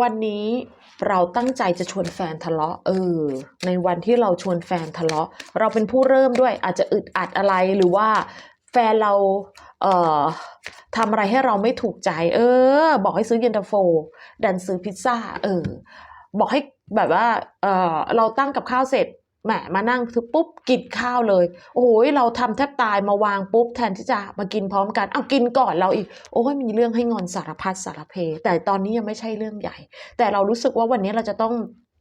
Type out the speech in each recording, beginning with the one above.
วันนี้เราตั้งใจจะชวนแฟนทะเลาะ เออ ในวันที่เราชวนแฟนทะเลาะ เราเป็นผู้เริ่มด้วย อาจจะอึดอัดอะไรหรือว่าแฟนเรา เอ่อทำอะไรให้เราไม่ถูกใจ เออ บอกให้ซื้อเย็นตาโฟ ดันซื้อพิซซ่า เออ บอกให้แบบว่า เออเราตั้งกับข้าวเสร็จ แหมมานั่งคือปุ๊บกินข้าวเลย โอ้ยเราทำแทบตายมาวางปุ๊บแทนที่จะมากินพร้อมกันเอากินก่อนเราอีก โอ้ยมีเรื่องให้งอนสารพัดสารเพ แต่ตอนนี้ยังไม่ใช่เรื่องใหญ่ แต่เรารู้สึกว่าวันนี้เราจะต้อง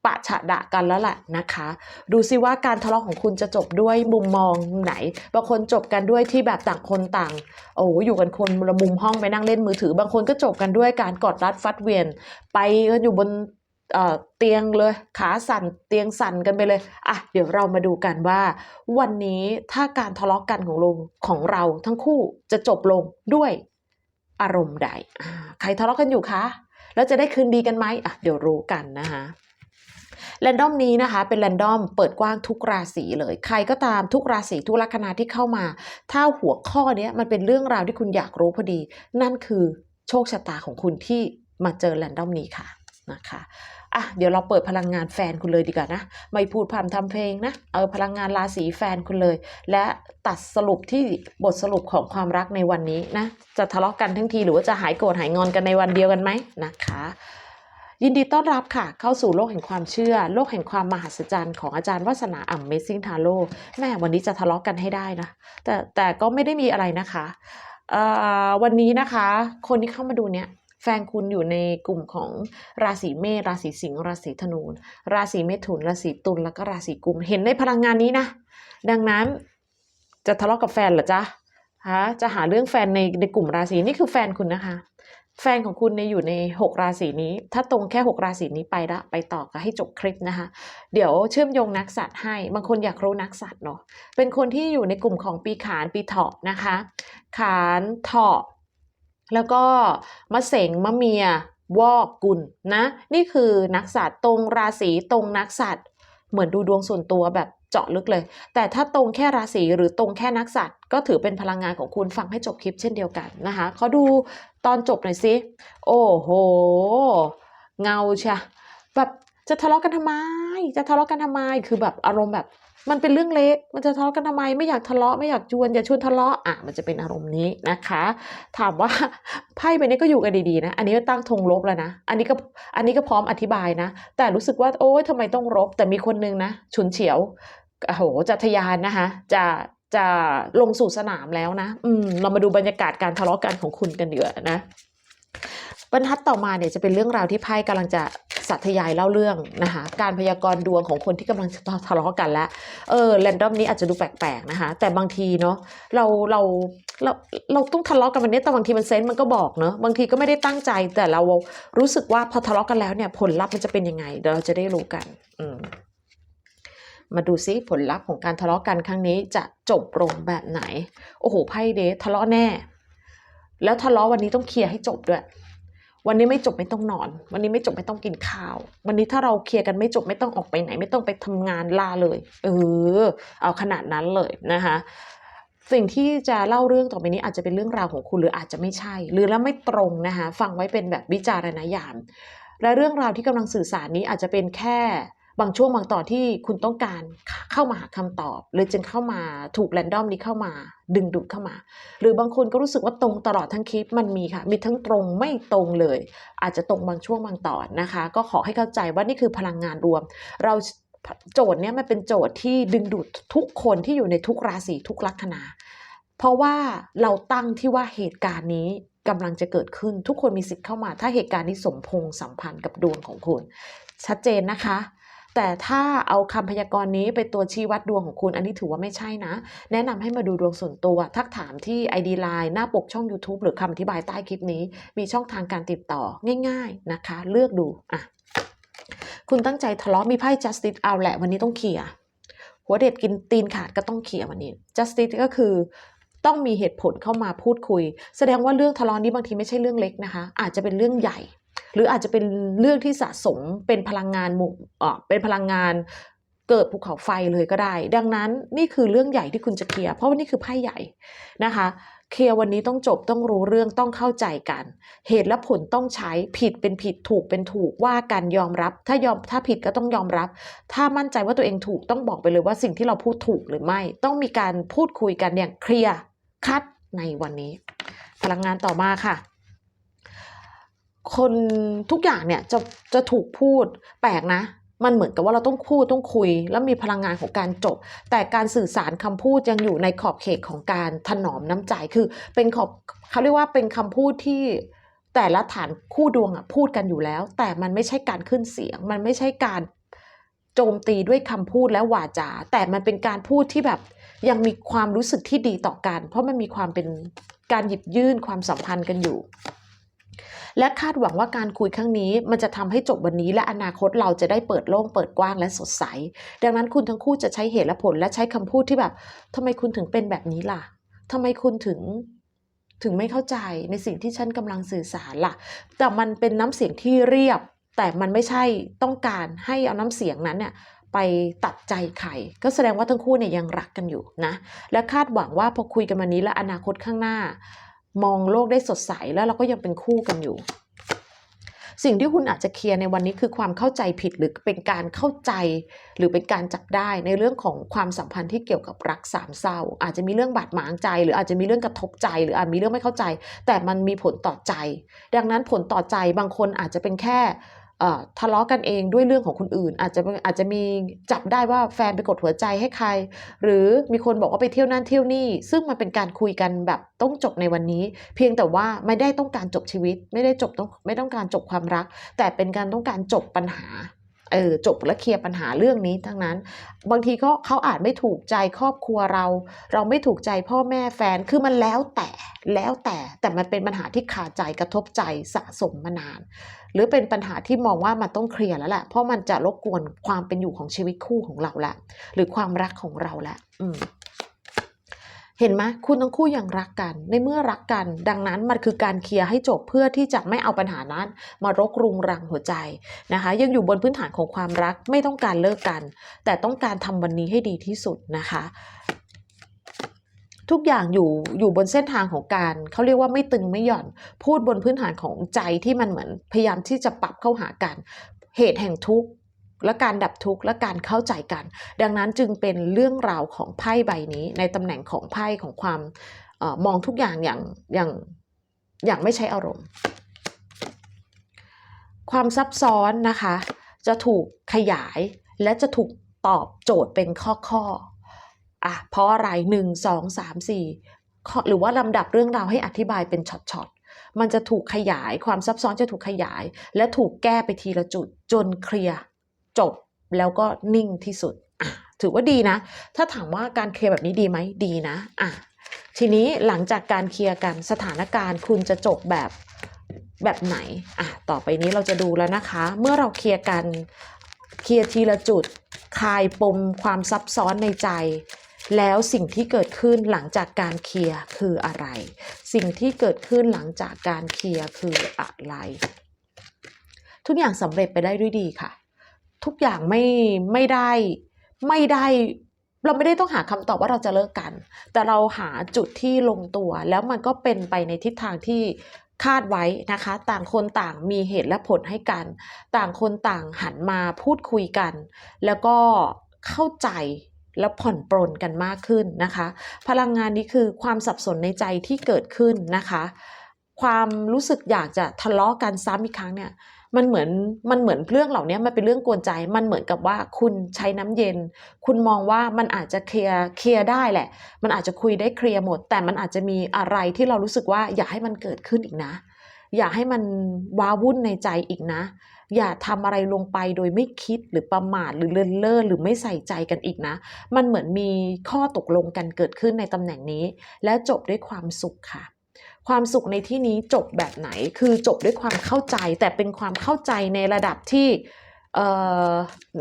ปะฉะดะกันแล้วแหละนะคะ ดูซิว่าการทะเลาะของคุณจะจบด้วยมุมมองไหน บางคนจบกันด้วยที่แบบต่างคนต่าง โอ้อยู่กันคนละมุมห้องไปนั่งเล่นมือถือ บางคนก็จบกันด้วยการกอดรัดฟัดเวียน ไปกันอยู่บน เตียงเลยขาสั่นเตียงสั่นกันไปเลยอะเดี๋ยวเรามาดูกันว่า วันนี้ถ้าการทะเลาะกันของลงของเราทั้งคู่จะจบลงด้วยอารมณ์ใดใครทะเลาะกันอยู่คะแล้วจะได้คืนดีกันไหมอะเดี๋ยวรู้กันนะคะแรนดอมนี้นะคะเป็นแรนดอมเปิดกว้างทุกราศีเลย ใครก็ตามทุกราศีทุกลัคนาที่เข้ามา ถ้าหัวข้อเนี้ยมันเป็นเรื่องราวที่คุณอยากรู้พอดี นั่นคือโชคชะตาของคุณที่มาเจอแรนดอมนี้ค่ะนะคะ อะเดี๋ยวเราเปิดพลังงานแฟนคุณเลยดีกว่านะ ไม่พูดพร่ำทำเพลงนะ เอาพลังงานราศีแฟนคุณเลย และตัดสรุปที่บทสรุปของความรักในวันนี้นะ จะทะเลาะกันทั้งทีหรือว่าจะหายโกรธหายงอนกันในวันเดียวกันไหมนะคะยินดีต้อนรับค่ะ เข้าสู่โลกแห่งความเชื่อ โลกแห่งความมหัศจรรย์ของอาจารย์วัฒนาอ่ำเมซิ่งทาโร่แม่วันนี้จะทะเลาะกันให้ได้นะ แต่แต่ก็ไม่ได้มีอะไรนะคะวันนี้นะคะ คนที่เข้ามาดูเนี่ย แฟนคุณอยู่ในกลุ่มของราศีเมษราศีสิงห์ราศีธนู ราศีเมถุนราศีตุลแล้วก็ราศีกุม เห็นในพลังงานนี้นะ ดังนั้นจะทะเลาะกับแฟนเหรอจ๊ะฮะจะหาเรื่องแฟนในในกลุ่มราศีนี่คือแฟนคุณนะคะ แฟนของคุณเนี่ยอยู่ใน 6 ราศีนี้ ถ้าตรงแค่ 6 ราศีนี้ไปละไปต่อก็ให้จบคลิปนะคะ เดี๋ยวเชื่อมโยงนักสัตว์ให้ บางคนอยากรู้นักสัตว์เนาะเป็นคนที่อยู่ในกลุ่มของปีขานปีเถาะนะคะ ขานเถาะ แล้วก็มะเสงมะเมียวอกกุลนะ นี่คือนักสัตว์ตรงราศีตรงนักสัตว์เหมือนดูดวงส่วนตัวแบบเจาะลึกเลย แต่ถ้าตรงแค่ราศีหรือตรงแค่นักสัตว์ก็ถือเป็นพลังงานของคุณฟังให้จบคลิปเช่นเดียวกันนะคะเขาดูตอนจบหน่อยสิ โอ้โห เงาใช่แบบ จะทะเลาะกันทำไม จะทะเลาะกันทำไม คือแบบอารมณ์แบบ มันเป็นเรื่องเล็ก มันจะทะเลาะกันทำไม ไม่อยากทะเลาะ ไม่อยากชวน อย่าชวนทะเลาะ อะ มันจะเป็นอารมณ์นี้นะคะ ถามว่าไพ่ใบนี้ก็อยู่กันดีๆนะ อันนี้ตั้งธงลบแล้วนะ อันนี้ก็ อันนี้ก็พร้อมอธิบายนะ แต่รู้สึกว่า โอ๊ยทำไมต้องรบแต่มีคนนึงนะ ฉุนเฉียว โอ้โห จะทะยานนะคะ จะจะลงสู่สนามแล้วนะ อืม เรามาดูบรรยากาศการทะเลาะกันของคุณกันเดือนะ บรรทัดต่อมาเนี่ยจะเป็นเรื่องราวที่ไพ่กำลังจะ สัตยายเล่าเรื่องนะคะการพยากรณ์ดวงของคนที่กำลังจะทะเลาะกันแล้วเออแรนดอมนี้อาจจะดูแปลกๆนะคะแต่บางทีเนาะเราเราเราเราต้องทะเลาะกันวันนี้แต่บางทีมันเซนส์มันก็บอกเนาะบางทีก็ไม่ได้ตั้งใจแต่เรารู้สึกว่าพอทะเลาะกันแล้วเนี่ยผลลัพธ์มันจะเป็นยังไงเดี๋ยวเราจะได้รู้กันอืมมาดูซิผลลัพธ์ของการทะเลาะกันครั้งนี้จะจบลงแบบไหน โอ้โหไพ่เดททะเลาะแน่ แล้วทะเลาะวันนี้ต้องเคลียร์ให้จบด้วย วันนี้ไม่จบไม่ต้องนอน วันนี้ไม่จบไม่ต้องกินข้าว วันนี้ถ้าเราเคลียร์กันไม่จบไม่ต้องออกไปไหน ไม่ต้องไปทำงานลาเลย เออ เอาขนาดนั้นเลยนะคะสิ่งที่จะเล่าเรื่องต่อไปนี้อาจจะเป็นเรื่องราวของคุณหรืออาจจะไม่ใช่ หรือแล้วไม่ตรงนะคะฟังไว้เป็นแบบวิจารณญาณและเรื่องราวที่กำลังสื่อสารนี้อาจจะเป็นแค่ บางช่วงบางตอนที่คุณต้องการเข้ามาหาคำตอบหรือจึงเข้ามาถูกแรนดอมนี้เข้ามา ดึงดูดเข้ามา หรือบางคนก็รู้สึกว่าตรงตลอดทั้งคลิปมันมีค่ะ มีทั้งตรงไม่ตรงเลย อาจจะตรงบางช่วงบางตอนนะคะ ก็ขอให้เข้าใจว่านี่คือพลังงานรวม เราโจทย์เนี้ยมันเป็นโจทย์ที่ดึงดูดทุกคนที่อยู่ในทุกราศีทุกลัคนา เพราะว่าเราตั้งที่ว่าเหตุการณ์นี้กำลังจะเกิดขึ้นทุกคนมีสิทธิ์เข้ามา ถ้าเหตุการณ์นี้สมพงษ์สัมพันธ์กับดวงของคุณ ชัดเจนนะคะ แต่ถ้าเอาคำพยากรณ์นี้ไปตัวชี้วัดดวงของคุณ อันนี้ถือว่าไม่ใช่นะ แนะนำให้มาดูดวงส่วนตัว ทักถามที่ ID Line หน้าปกช่อง YouTube หรือคำอธิบายใต้คลิปนี้ มีช่องทางการติดต่อง่าย ๆนะคะ เลือกดูอะคุณตั้งใจทะเลาะมีไพ่ justice เอาแหละ วันนี้ต้องเคลียร์หัวเด็ดกินตีนขาดก็ต้องเคลียร์วันนี้ justice ก็คือต้องมีเหตุผลเข้ามาพูดคุย แสดงว่าเรื่องทะเลาะนี้บางทีไม่ใช่เรื่องเล็กนะคะ อาจจะเป็นเรื่องใหญ่ หรืออาจจะเป็นเรื่องที่สะสมเป็นพลังงานหมุอ่าเป็นพลังงานเกิดภูเขาไฟเลยก็ได้ ดังนั้นนี่คือเรื่องใหญ่ที่คุณจะเคลียร์เพราะว่านี่คือไพ่ใหญ่นะคะ เคลียร์วันนี้ต้องจบต้องรู้เรื่องต้องเข้าใจกัน เหตุและผลต้องใช้ผิดเป็นผิดถูกเป็นถูกว่ากันยอมรับ ถ้ายอมถ้าผิดก็ต้องยอมรับ ถ้ามั่นใจว่าตัวเองถูกต้องบอกไปเลยว่าสิ่งที่เราพูดถูกหรือไม่ ต้องมีการพูดคุยกันอย่างเคลียร์คัดในวันนี้ พลังงานต่อมาค่ะ คนทุกอย่างเนี่ยจะจะถูกพูดแปลกนะ มันเหมือนกับว่าเราต้องพูดต้องคุย แล้วมีพลังงานของการจบ แต่การสื่อสารคำพูดยังอยู่ในขอบเขตของการถนอมน้ำใจคือเป็นขอบเขาเรียกว่าเป็นคำพูดที่แต่ละฐานคู่ดวงอะพูดกันอยู่แล้ว แต่มันไม่ใช่การขึ้นเสียง มันไม่ใช่การโจมตีด้วยคำพูดและวาจา แต่มันเป็นการพูดที่แบบยังมีความรู้สึกที่ดีต่อกัน เพราะมันมีความเป็นการหยิบยื่นความสัมพันธ์กันอยู่ และคาดหวังว่าการคุยครั้งนี้ มันจะทำให้จบวันนี้และอนาคตเราจะได้เปิดโล่งเปิดกว้างและสดใส ดังนั้นคุณทั้งคู่จะใช้เหตุและผลและใช้คำพูดที่แบบทำไมคุณถึงเป็นแบบนี้ล่ะทำไมคุณถึงถึงไม่เข้าใจในสิ่งที่ฉันกำลังสื่อสารล่ะ แต่มันเป็นน้ำเสียงที่เรียบ แต่มันไม่ใช่ต้องการให้เอาน้ำเสียงนั้นเนี่ยไปตัดใจใครก็แสดงว่าทั้งคู่เนี่ยยังรักกันอยู่นะ และคาดหวังว่าพอคุยกันวันนี้และอนาคตข้างหน้า มองโลกได้สดใสแล้วเราก็ยังเป็นคู่กันอยู่ สิ่งที่คุณอาจจะเคลียร์ในวันนี้คือความเข้าใจผิดหรือเป็นการเข้าใจ หรือเป็นการจับได้ในเรื่องของความสัมพันธ์ที่เกี่ยวกับรักสามเศร้า อาจจะมีเรื่องบาดหมางใจ หรืออาจจะมีเรื่องกระทบใจ หรืออาจมีเรื่องไม่เข้าใจ แต่มันมีผลต่อใจ ดังนั้นผลต่อใจบางคนอาจจะเป็นแค่ ทะเลาะกันเองด้วยเรื่องของคนอื่น อาจจะอาจจะมีจับได้ว่าแฟนไปกดหัวใจให้ใคร หรือมีคนบอกว่าไปเที่ยวนั่นเที่ยวนี่ ซึ่งมันเป็นการคุยกันแบบต้องจบในวันนี้ เพียงแต่ว่าไม่ได้ต้องการจบชีวิต ไม่ได้จบต้องไม่ต้องการจบความรัก แต่เป็นการต้องการจบปัญหา เออจบและเคลียร์ปัญหาเรื่องนี้ทั้งนั้น บางทีเขาเขาอาจไม่ถูกใจครอบครัวเรา เราไม่ถูกใจพ่อแม่แฟนคือมันแล้วแต่แล้วแต่แต่มันเป็นปัญหาที่ขาใจกระทบใจสะสมมานาน หรือเป็นปัญหาที่มองว่ามันต้องเคลียร์แล้วแหละเพราะมันจะรบกวนความเป็นอยู่ของชีวิตคู่ของเราละหรือความรักของเราละอืม เห็นไหมคุณทั้งคู่ยังรักกัน ในเมื่อรักกัน ดังนั้นมันคือการเคลียร์ให้จบเพื่อที่จะไม่เอาปัญหานั้น มารกรุงรังหัวใจนะคะ ยังอยู่บนพื้นฐานของความรักไม่ต้องการเลิกกัน แต่ต้องการทำวันนี้ให้ดีที่สุดนะคะทุกอย่างอยู่อยู่บนเส้นทางของการเขาเรียกว่าไม่ตึงไม่หย่อน พูดบนพื้นฐานของใจที่มันเหมือนพยายามที่จะปรับเข้าหากัน เหตุแห่งทุกข์ และการดับทุกข์และการเข้าใจกัน ดังนั้นจึงเป็นเรื่องราวของไพ่ใบนี้ ในตำแหน่งของไพ่ของความออมองทุกอย่างอย่างอย่างอย่างไม่ใช่อารมณ์ ความซับซ้อนนะคะ จะถูกขยายและจะถูกตอบโจทย์เป็นข้อข้ออะเพราะอะไรหนึ่งสองสามสี่หรือว่าลำดับเรื่องราวให้อธิบายเป็นช็อตๆมันจะถูกขยายความซับซ้อนจะถูกขยาย และถูกแก้ไปทีละจุดจนเคลียร์ จบแล้วก็นิ่งที่สุดถือว่าดีนะ ถ้าถามว่าการเคลียร์แบบนี้ดีไหมดีนะอะทีนี้หลังจากการเคลียร์กันสถานการณ์คุณจะจบแบบแบบไหนอะต่อไปนี้เราจะดูแล้วนะคะ เมื่อเราเคลียร์กันเคลียร์ทีละจุดคลายปมความซับซ้อนในใจ แล้วสิ่งที่เกิดขึ้นหลังจากการเคลียร์คืออะไร สิ่งที่เกิดขึ้นหลังจากการเคลียร์คืออะไร ทุกอย่างสำเร็จไปได้ด้วยดีค่ะ ทุกอย่างไม่ไม่ได้ไม่ได้เราไม่ได้ต้องหาคำตอบว่าเราจะเลิกกัน แต่เราหาจุดที่ลงตัว แล้วมันก็เป็นไปในทิศทางที่คาดไว้นะคะ ต่างคนต่างมีเหตุและผลให้กัน ต่างคนต่างหันมาพูดคุยกัน แล้วก็เข้าใจและผ่อนปรนกันมากขึ้นนะคะ พลังงานนี้คือความสับสนในใจที่เกิดขึ้นนะคะ ความรู้สึกอยากจะทะเลาะกันซ้ำอีกครั้งเนี่ยมันเหมือนมันเหมือนเรื่องเหล่านี้มันเป็นเรื่องกวนใจ มันเหมือนกับว่าคุณใช้น้ำเย็น คุณมองว่ามันอาจจะเคลียร์เคลียร์ได้แหละ มันอาจจะคุยได้เคลียร์หมด แต่มันอาจจะมีอะไรที่เรารู้สึกว่าอย่าให้มันเกิดขึ้นอีกนะ อย่าให้มันว้าวุ่นในใจอีกนะ อย่าทำอะไรลงไปโดยไม่คิดหรือประมาทหรือเลินเล่อหรือไม่ใส่ใจกันอีกนะ มันเหมือนมีข้อตกลงกันเกิดขึ้นในตำแหน่งนี้ และจบด้วยความสุขค่ะ ความสุขในที่นี้จบแบบไหน คือจบด้วยความเข้าใจ แต่เป็นความเข้าใจในระดับที่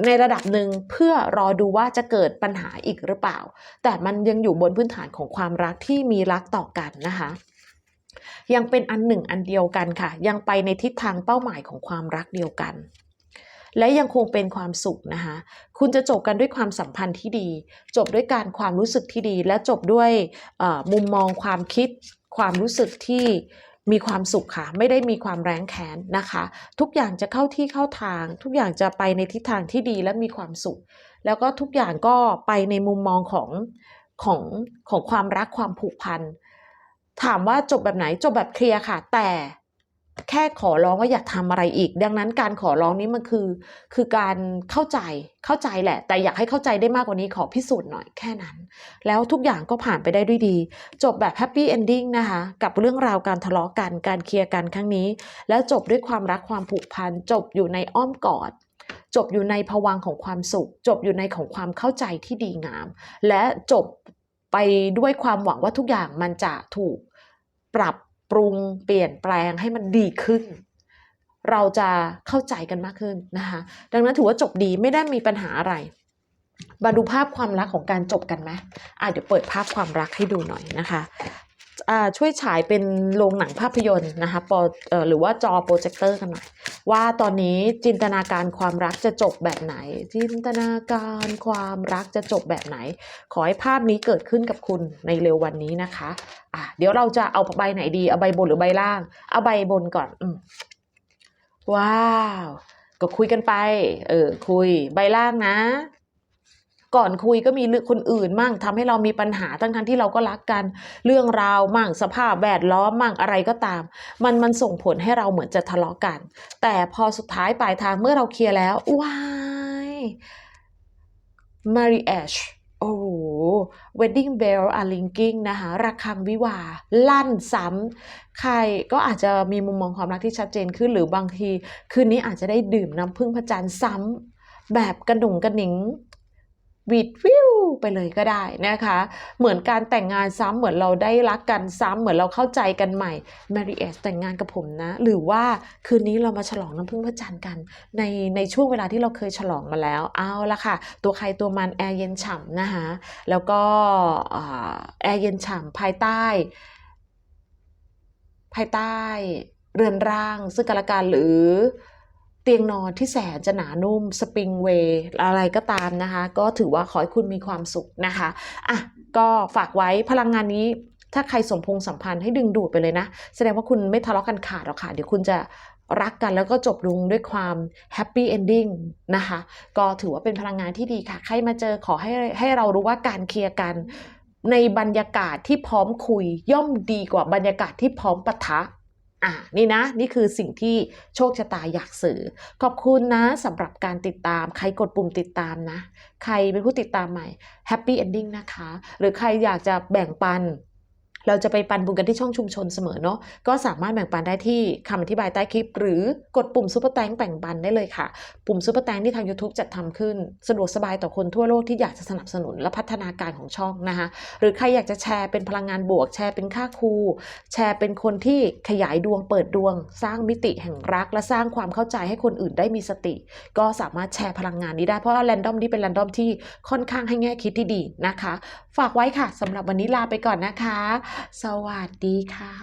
ในระดับหนึ่งเพื่อรอดูว่าจะเกิดปัญหาอีกหรือเปล่า แต่มันยังอยู่บนพื้นฐานของความรักที่มีรักต่อกันนะคะยังเป็นอันหนึ่งอันเดียวกันค่ะ ยังไปในทิศทางเป้าหมายของความรักเดียวกัน และยังคงเป็นความสุขนะคะคุณจะจบกันด้วยความสัมพันธ์ที่ดี จบด้วยการความรู้สึกที่ดี และจบด้วยมุมมองความคิด ความรู้สึกที่มีความสุขค่ะ ไม่ได้มีความแร้งแค้นนะคะ ทุกอย่างจะเข้าที่เข้าทาง ทุกอย่างจะไปในทิศทางที่ดีและมีความสุข แล้วก็ทุกอย่างก็ไปในมุมมองของของของความรักความผูกพันถามว่าจบแบบไหนจบแบบเคลียร์ค่ะ แต่ แค่ขอร้องว่าอยากทำอะไรอีก ดังนั้นการขอร้องนี้มันคือ คือการเข้าใจเข้าใจแหละ แต่อยากให้เข้าใจได้มากกว่านี้ขอพิสูจน์หน่อยแค่นั้น แล้วทุกอย่างก็ผ่านไปได้ด้วยดี จบแบบแฮปปี้เอนดิ้งนะคะ กับเรื่องราวการทะเลาะกันการเคลียร์กันครั้งนี้ แล้วจบด้วยความรักความผูกพันจบอยู่ในอ้อมกอดจบอยู่ในภวังของความสุข จบอยู่ในของความเข้าใจที่ดีงาม และจบไปด้วยความหวังว่าทุกอย่างมันจะถูกปรับ ปรุงเปลี่ยนแปลงให้มันดีขึ้น เราจะเข้าใจกันมากขึ้นนะคะดังนั้นถือว่าจบดีไม่ได้มีปัญหาอะไรมาดูภาพความรักของการจบกันไหมอะเดี๋ยวเปิดภาพความรักให้ดูหน่อยนะคะ ช่วยฉายเป็นโรงหนังภาพยนตร์นะคะปอหรือว่าจอโปรเจคเตอร์กันหน่อยว่าตอนนี้จินตนาการความรักจะจบแบบไหน จินตนาการความรักจะจบแบบไหน ขอให้ภาพนี้เกิดขึ้นกับคุณในเร็ววันนี้นะคะอะเดี๋ยวเราจะเอาใบไหนดี เอาใบบนหรือใบล่าง เอาใบบนก่อนอืมว้าว ก็คุยกันไป เออคุยใบล่างนะ ก่อนคุยก็มีเลืองคนอื่นมั่งทำให้เรามีปัญหาทั้งทั้งที่เราก็รักกัน เรื่องราวมั่งสภาพแวดล้อมมั่งอะไรก็ตาม มันมันส่งผลให้เราเหมือนจะทะเลาะกัน แต่พอสุดท้ายปลายทางเมื่อเราเคลียร์แล้วว้าย marriage โอ้โห wedding bell are ringing นะคะระฆังวิวา ลั่นซ้ำ ใครก็อาจจะมีมุมมองความรักที่ชัดเจนขึ้น หรือบางที คืนนี้อาจจะได้ดื่มน้ำพึ่งพระจันทร์ซ้ำ แบบกระหนุ่งกระหนิง วีดวิวไปเลยก็ได้นะคะ เหมือนการแต่งงานซ้ำเหมือนเราได้รักกันซ้ำเหมือนเราเข้าใจกันใหม่ marriage แต่งงานกับผมนะ หรือว่าคืนนี้เรามาฉลองน้ำพึ่งพระจันทร์กัน ในในช่วงเวลาที่เราเคยฉลองมาแล้ว เอาละค่ะ ตัวใครตัวมันแอร์เย็นฉ่ำนะคะแล้วก็แอร์เย็นฉ่ำภายใต้ ภายใต้เรือนร่างซึ่งกันและกันหรือ เตียงนอนที่แสนจะหนานุ่มสปริงเวย์อะไรก็ตามนะคะ ก็ถือว่าขอให้คุณมีความสุขนะคะอะก็ฝากไว้พลังงานนี้ถ้าใครสมพงษ์สัมพันธ์ให้ดึงดูดไปเลยนะ แสดงว่าคุณไม่ทะเลาะกันขาดหรอกค่ะ เดี๋ยวคุณจะรักกันแล้วก็จบลงด้วยความแฮปปี้เอนดิ้งนะคะ ก็ถือว่าเป็นพลังงานที่ดีค่ะ ใครมาเจอขอให้ให้เรารู้ว่าการเคลียร์กัน ในบรรยากาศที่พร้อมคุยย่อมดีกว่าบรรยากาศที่พร้อมปะทะ อะนี่นะ นี่คือสิ่งที่โชคชะตาอยากสื่อ ขอบคุณนะสำหรับการติดตาม ใครกดปุ่มติดตามนะ ใครเป็นผู้ติดตามใหม่แฮปปี้เอนดิ้งนะคะ หรือใครอยากจะแบ่งปัน เราจะไปปันบุญกันที่ช่องชุมชนเสมอเนาะก็สามารถแบ่งปันได้ที่คำอธิบายใต้คลิป หรือกดปุ่มซุปเปอร์แตงแบ่งปันได้เลยค่ะ ปุ่มซุปเปอร์แตงที่ทาง YouTube จัดทำขึ้น สะดวกสบายต่อคนทั่วโลกที่อยากจะสนับสนุนและพัฒนาการของช่องนะคะหรือใครอยากจะแชร์เป็นพลังงานบวก แชร์เป็นค่าครู แชร์เป็นคนที่ขยายดวงเปิดดวง สร้างมิติแห่งรัก และสร้างความเข้าใจให้คนอื่นได้มีสติ ก็สามารถแชร์พลังงานนี้ได้เพราะว่าแรนดอมนี้เป็นแรนดอมที่ค่อนข้างให้แง่คิดที่ดีนะคะ ฝากไว้ค่ะสำหรับวันนี้ลาไปก่อนนะคะสวัสดีค่ะ